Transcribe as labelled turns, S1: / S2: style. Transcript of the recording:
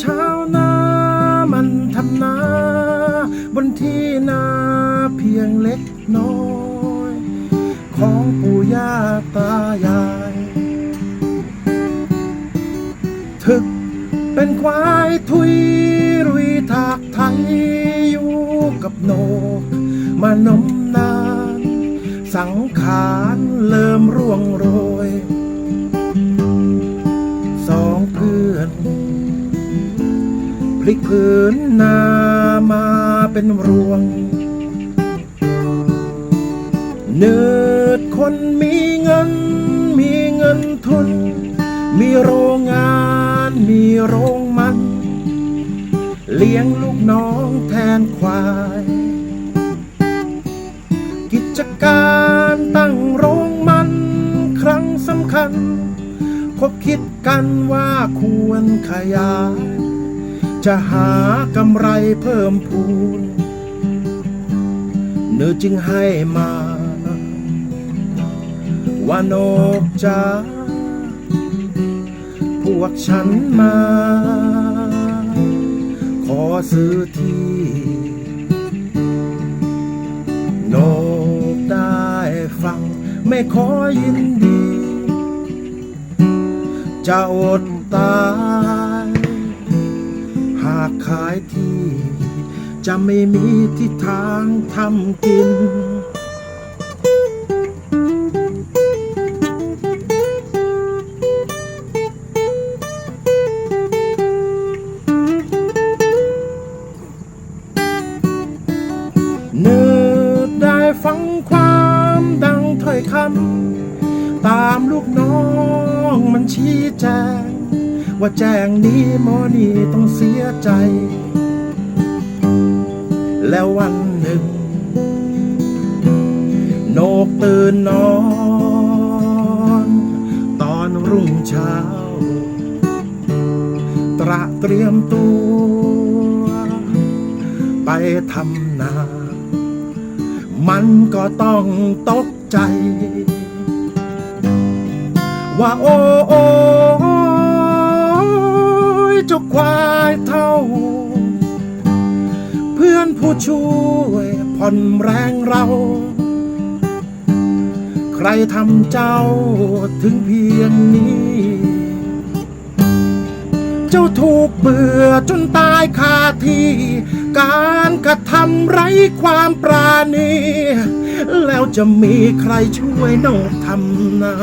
S1: ชาวนามันทำนา บนที่นาเพียงเล็กน้อย ของปู่ย่าตายาย ถึกเป็นควายทุยรุยถากไทยอยู่กับโนกมานมนาน สังขารเริ่มร่วงโรย ลิกผืนนามาเป็นรวง เนิดคนมีเงิน มีเงินทุน มีโรงงาน มีโรงมัน เลี้ยงลูกน้องแทนควาย กิจการตั้งโรงมันครั้งสำคัญคบคิดกันว่าควรขยาย จะหากำไรเพิ่มพูนเนื้อจึงให้มาว่านกจ้าพวกฉันมา ขอซื้อที่โนกได้ฟัง ไม่ขอยินดี จะอดตายากขายที่ จะไม่มีที่ทางทำกิน เนื้อได้ฟังความดังถ้อยคำตามลูกน้องมันชี้แจง ว่าแจ้งนี้หมอนี่ต้องเสียใจ แล้ววันหนึ่ง โนกตื่นนอน ตอนรุ่งเช้า ตระเตรียมตัว ไปทำนา มันก็ต้องตกใจ ว่าโอ้โอ้ เจ้าควายเท่า เพื่อนผู้ช่วยผ่อนแรงเรา ใครทำเจ้าถึงเพียงนี้ เจ้าถูกเบื่อจนตายคาที่ การกระทำไร้ความปราณี แล้วจะมีใครช่วยโนกทำนา